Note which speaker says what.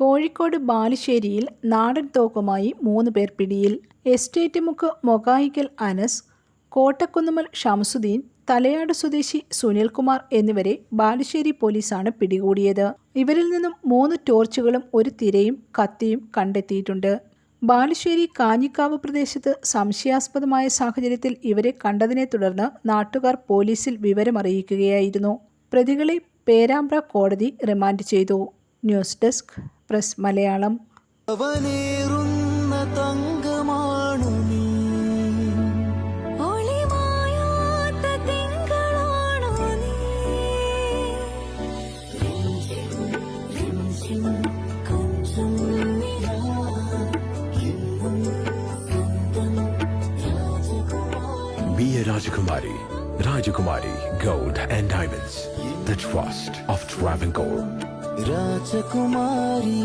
Speaker 1: കോഴിക്കോട് ബാലുശ്ശേരിയിൽ നാടൻ തോക്കുമായി മൂന്ന് പേർ പിടിയിൽ. എസ്റ്റേറ്റ് മുക്ക് മൊകായിക്കൽ അനസ് കോട്ടക്കുന്നുമൽ ഷംസുദ്ദീൻ തലയാട് സ്വദേശി സുനിൽകുമാർ എന്നിവരെ ബാലുശ്ശേരി പോലീസാണ് പിടികൂടിയത്. ഇവരിൽ നിന്നും മൂന്ന് ടോർച്ചുകളും ഒരു തിരയും കത്തിയും കണ്ടെത്തിയിട്ടുണ്ട്. ബാലുശ്ശേരി കാഞ്ഞിക്കാവ് പ്രദേശത്ത് സംശയാസ്പദമായ സാഹചര്യത്തിൽ ഇവരെ കണ്ടതിനെ തുടർന്ന് നാട്ടുകാർ പോലീസിൽ വിവരമറിയിക്കുകയായിരുന്നു പ്രതികളെ പേരാമ്പ്ര കോടതി റിമാൻഡ് ചെയ്തു. ന്യൂസ് ഡെസ്ക് പ്രസ് മലയാളം
Speaker 2: അവനേറുന്ന തങ്കമാണു നീ
Speaker 3: ഒളിമായാത്ത തിങ്കളാണോ നീ കൊഞ്ചം നിലാ എന്നും സ്വന്തം രാജകുമാരി
Speaker 4: Be a Rajakumari. Rajakumari Gold and Diamonds. The trust of Travancore.
Speaker 2: Rajakumari.